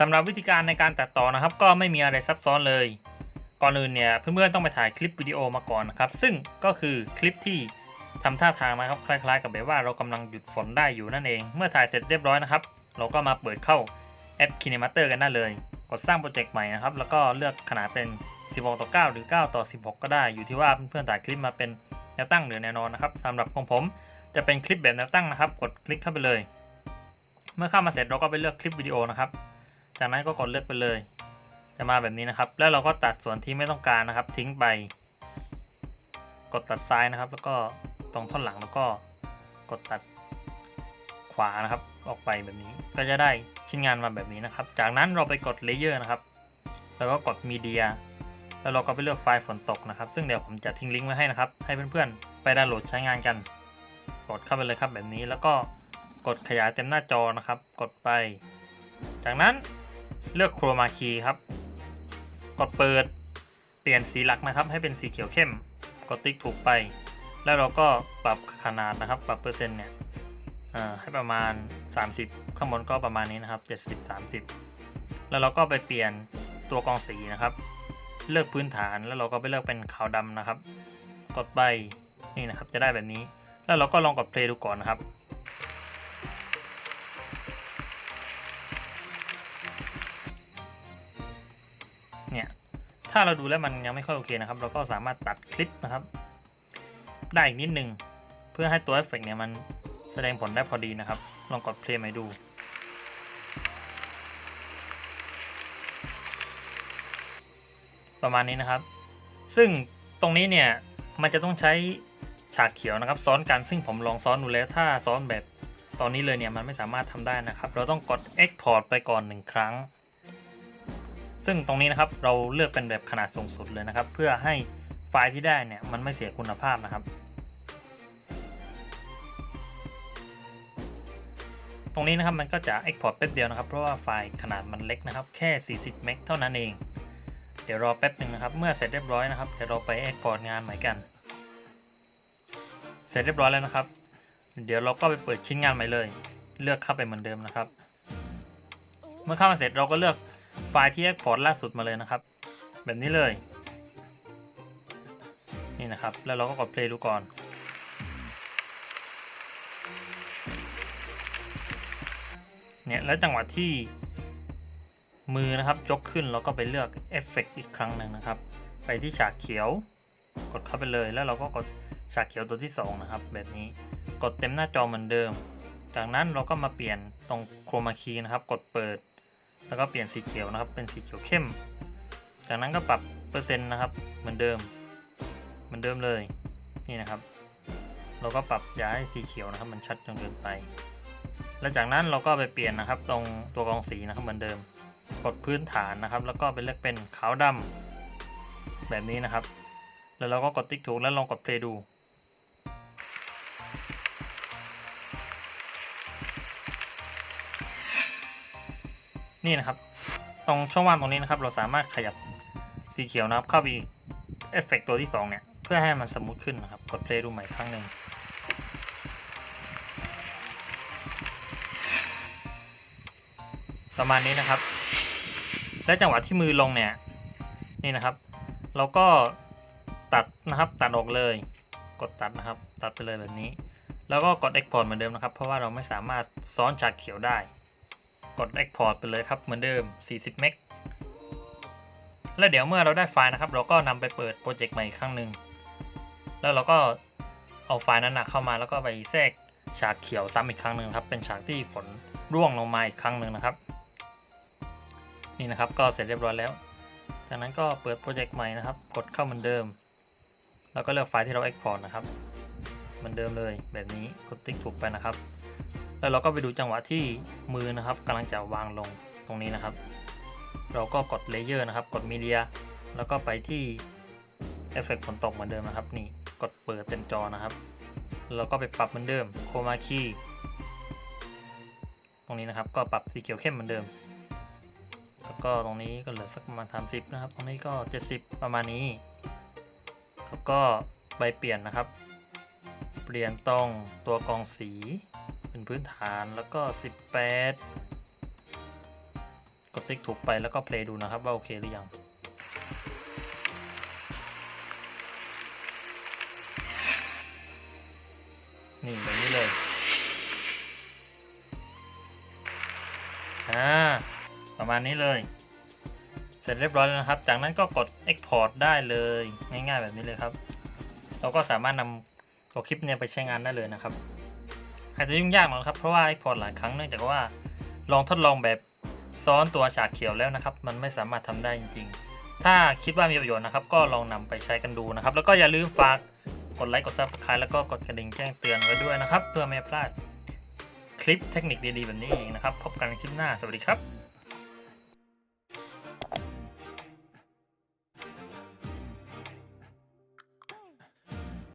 สำหรับวิธีการในการตัดต่อนะครับ ก็ไม่มีอะไรซับซ้อนเลย ก่อนอื่นเนี่ยเพื่อนๆต้องไปถ่ายคลิปวิดีโอมาก่อนนะครับ ซึ่งก็คือคลิปที่ทำท่าทางนะครับคล้าย ๆ กับแบบว่าเรากำลังหยุดฝนได้อยู่นั่นเอง เมื่อถ่ายเสร็จเรียบร้อยนะครับ เราก็มาเปิดเข้าแอป Kinemaster กันได้เลย กดสร้างโปรเจกต์ใหม่นะครับ แล้วก็เลือกขนาดเป็น 16 ต่อ 9 หรือ 9 ต่อ 16 ก็ได้ อยู่ที่ว่าเพื่อนๆถ่ายคลิปมาเป็นแนวตั้งหรือแนวนอนนะครับสำหรับของผมจะเป็นคลิปแบบแนวตั้งนะครับ กดคลิกเข้าไปเลย เมื่อเข้ามาเสร็จเราก็ไปเลือกคลิปวิดีโอนะครับ จากนั้นก็กดเลือกไปเลย จะมาแบบนี้นะครับ แล้วเราก็ตัดส่วนที่ไม่ต้องการนะครับ ทิ้งไป กดตัดซ้ายนะครับ แล้วก็ตรงท่อนหลังแล้วก็กดตัดขวานะครับ ออกไปแบบนี้ ก็จะได้ชิ้นงานมาแบบนี้นะครับ จากนั้นเราไปกดเลเยอร์นะครับ แล้วก็กดมีเดียแล้วเราก็ไปเลือกไฟล์ฝนตกนะครับ ซึ่งเดี๋ยวผมจะทิ้งลิงก์ไว้ให้นะครับ ให้เพื่อนๆ ไปดาวน์โหลดใช้งานกัน กดเข้าไปเลยครับแบบนี้ แล้วก็กดขยายเต็มหน้าจอนะครับ กดไป จากนั้น เลือกโครมาคีครับ กดเปิด เปลี่ยนสีหลักนะครับ ให้เป็นสีเขียวเข้ม กดติ๊กถูกไป แล้วเราก็ปรับขนาดนะครับ ปรับเปอร์เซ็นต์เนี่ยให้ประมาณ 30 ข้างบนก็ประมาณนี้นะครับ 70 30 แล้วเราก็ไปเปลี่ยนตัวกรองสีนะครับ เลือกพื้นฐานแล้วเราก็ไปเลือกเป็นขาวดำนะครับ กดไปนี่นะครับจะได้แบบนี้ แล้วเราก็ลองกดเพลย์ดูก่อนนะครับ ถ้าเราดูแล้วมันยังไม่ค่อยโอเคนะครับ เราก็สามารถตัดคลิปนะครับ ได้อีกนิดนึง เพื่อให้ตัวเอฟเฟกต์เนี่ยมันแสดงผลได้พอดีนะครับ ลองกดเพลย์ใหม่ดู ประมาณนี้นะครับ ซึ่งตรงนี้เนี่ยมันจะต้องใช้ฉากเขียวนะครับ ซ้อนกันซึ่งผมลองซ้อนดูแล้วถ้าซ้อนแบบตอนนี้เลยเนี่ยมันไม่สามารถทำได้นะครับ เราต้องกด Export ไปก่อนหนึ่งครั้ง ซึ่งตรงนี้นะครับเราเลือกเป็นแบบขนาดสูงสุดเลยนะครับ เพื่อให้ไฟล์ที่ได้เนี่ยมันไม่เสียคุณภาพนะครับ ตรงนี้นะครับมันก็จะ Export แป๊บเดียวนะครับ เพราะว่าไฟล์ขนาดมันเล็กนะครับ แค่ 40 เมกเท่านั้นเอง เดี๋ยวรอแป๊บหนึ่งนะครับ เมื่อเสร็จเรียบร้อยนะครับเดี๋ยวเราไป Export งานใหม่กัน เสร็จเรียบร้อยแล้วนะครับ เดี๋ยวเราก็ไปเปิดชิ้นงานใหม่เลย เลือกเข้าไปเหมือนเดิมนะครับ เมื่อเข้ามาเสร็จเราก็เลือก ไฟล์ที่ Export ล่าสุดมาเลยนะครับ แบบนี้เลย นี่นะครับ แล้วเราก็กด play ดูก่อน เนี่ย แล้วจังหวะที่มือนะครับยกขึ้นเราก็ไปเลือกเอฟเฟกอีกครั้งหนึ่งนะครับ ไปที่ฉากเขียว กดเข้าไปเลย แล้วเราก็กดฉากเขียวตัวที่ 2 นะครับ แบบนี้กดเต็มหน้าจอเหมือนเดิม จากนั้นเราก็มาเปลี่ยนตรงโครมาคีนะครับ กดเปิด แล้วก็เปลี่ยนสีเขียวนะครับ เป็นสีเขียวเข้ม จากนั้นก็ปรับเปอร์เซ็นต์นะครับ เหมือนเดิม เหมือนเดิมเลย นี่นะครับ เราก็ปรับย่าให้สีเขียวนะครับ มันชัดจนเกินไป แล้วจากนั้นเราก็ไปเปลี่ยนนะครับ ตรงตัวกรองสีนะครับ เหมือนเดิม กดพื้นฐานนะครับ แล้วก็ไปเลือกเป็นขาวดำแบบนี้นะครับ แล้วเราก็กดติ๊กถูกแล้วลองกดเพลย์ดู นี่นะครับ ตรงช่องว่างตรงนี้นะครับ เราสามารถขยับสีเขียวนะครับ เข้าไปอีกเอฟเฟกตัวที่สองเนี่ย เพื่อให้มันสมูทขึ้นนะครับ กดเพลย์ดูใหม่ครั้งหนึ่งประมาณนี้นะครับ และจังหวะที่มือลงเนี่ย นี่นะครับ เราก็ตัดนะครับ ตัดออกเลย กดตัดนะครับ ตัดไปเลยแบบนี้ แล้วก็กด Export เหมือนเดิมนะครับ เพราะว่าเราไม่สามารถซ้อนฉากเขียวได้ กด Export ไปเลยครับเหมือนเดิม 40 เมก แล้วเดี๋ยวเมื่อเราได้ไฟล์นะครับ เราก็นำไปเปิดโปรเจกต์ใหม่อีกครั้งหนึ่ง แล้วเราก็เอาไฟล์นั้นนะเข้ามาแล้วก็ไปแทรกฉากเขียวซ้ำอีกครั้งหนึ่งครับ เป็นฉากที่ฝนร่วงลงมาอีกครั้งหนึ่งนะครับ นี่นะครับก็เสร็จเรียบร้อยแล้ว จากนั้นก็เปิดโปรเจกต์ใหม่นะครับ กดเข้าเหมือนเดิม แล้วก็เลือกไฟล์ที่เรา Export นะครับ เหมือนเดิมเลยแบบนี้กดติ๊กถูกไปนะครับ แล้วเราก็ไปดูจังหวะที่มือนะครับกำลังจะวางลงตรงนี้นะครับ เราก็กดเลเยอร์นะครับ กดมีเดียแล้วก็ไปที่เอฟเฟกต์ฝนตกเหมือนเดิมนะครับ นี่กดเปิดเต็มจอนะครับแล้วก็ไปปรับเหมือนเดิมโคมาคีตรงนี้นะครับก็ปรับสีเขียวเข้มเหมือนเดิม แล้วก็ตรงนี้ก็เหลือสักประมาณ 30 นะครับ ตรงนี้ก็ 70 ประมาณนี้ แล้วก็ใบเปลี่ยนนะครับ เปลี่ยนตรงตัวกองสี เป็นพื้นฐานแล้วก็ 18 กดติ๊กถูกไปแล้วก็เพลย์ดูนะครับว่าโอเคหรือยังนี่แบบนี้เลยอ่าประมาณนี้เลย เสร็จเรียบร้อยแล้วนะครับ จากนั้นก็กด Export ได้เลยง่ายๆแบบนี้เลยครับ เราก็สามารถนำตัวคลิปเนี่ยไปใช้งานได้เลยนะครับ อาจจะยุ่งยากหน่อยครับเพราะว่า Export หลายครั้งเนื่องจากว่าลองทดลองแบบซ้อนตัวฉากเขียวแล้วนะครับ มันไม่สามารถทำได้จริง ๆ ถ้าคิดว่ามีประโยชน์นะครับ ก็ลองนำไปใช้กันดูนะครับ แล้วก็อย่าลืมฝากกดไลค์กดซับสไครต์แล้วก็กดกระดิ่งแจ้งเตือนไว้ด้วยนะครับ เพื่อไม่พลาดคลิปเทคนิคดีๆแบบนี้อีกนะครับ พบกันคลิปหน้าสวัสดีครับ